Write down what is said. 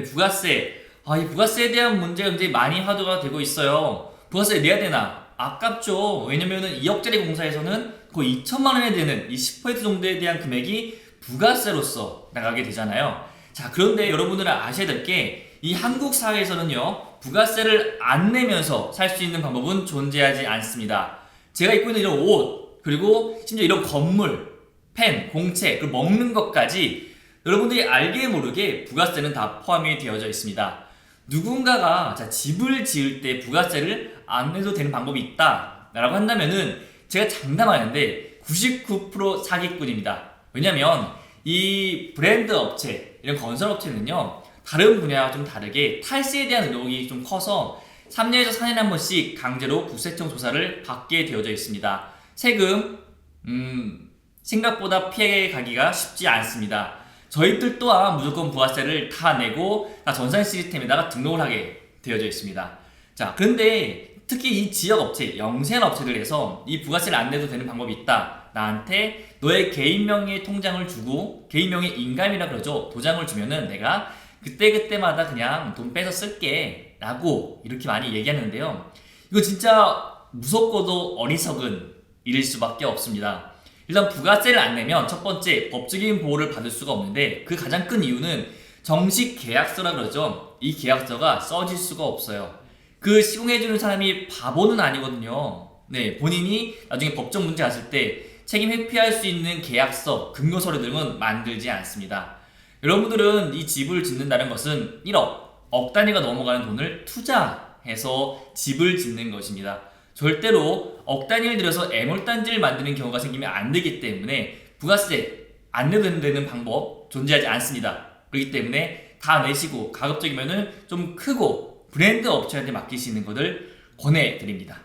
근데 부가세, 아, 이 부가세에 대한 문제가 굉장히 많이 화두가 되고 있어요. 부가세 내야 되나? 아깝죠. 왜냐면은 2억짜리 공사에서는 거의 2천만 원에 되는 이 10% 정도에 대한 금액이 부가세로서 나가게 되잖아요. 자, 그런데 여러분들은 아셔야 될 게 이 한국 사회에서는요, 부가세를 안 내면서 살 수 있는 방법은 존재하지 않습니다. 제가 입고 있는 이런 옷, 그리고 심지어 이런 건물, 펜, 공채, 그리고 먹는 것까지 여러분들이 알게 모르게 부가세는 다 포함이 되어져 있습니다. 누군가가 자, 집을 지을 때 부가세를 안 내도 되는 방법이 있다. 라고 한다면은 제가 장담하는데 99% 사기꾼입니다. 왜냐면 이 브랜드 업체, 이런 건설 업체는요, 다른 분야와 좀 다르게 탈세에 대한 의혹이 좀 커서 3년에서 4년에 한 번씩 강제로 국세청 조사를 받게 되어져 있습니다. 세금, 음, 생각보다 피해 가기가 쉽지 않습니다. 저희들 또한 무조건 부가세를 다 내고 다 전산 시스템에다가 등록을 하게 되어져 있습니다. 자, 그런데 특히 이 지역 업체, 영세한 업체들에서 이 부가세를 안 내도 되는 방법이 있다. 나한테 너의 개인 명의 통장을 주고 개인 명의 인감이라 그러죠. 도장을 주면은 내가 그때 그때마다 그냥 돈 빼서 쓸게 라고 이렇게 많이 얘기하는데요. 이거 진짜 무섭고도 어리석은 일일 수밖에 없습니다. 일단 부가세를 안 내면 첫 번째 법적인 보호를 받을 수가 없는데 그 가장 큰 이유는 정식 계약서라 그러죠. 이 계약서가 써질 수가 없어요. 그 시공해주는 사람이 바보는 아니거든요. 네, 본인이 나중에 법적 문제 갔을 때 책임 회피할 수 있는 계약서, 근거서류 등은 만들지 않습니다. 여러분들은 이 집을 짓는다는 것은 1억, 억 단위가 넘어가는 돈을 투자해서 집을 짓는 것입니다. 절대로 억 단위를 들여서 애물단지를 만드는 경우가 생기면 안 되기 때문에 부가세 안 내도 되는 방법 존재하지 않습니다. 그렇기 때문에 다 내시고 가급적이면은 좀 크고 브랜드 업체한테 맡기시는 것을 권해드립니다.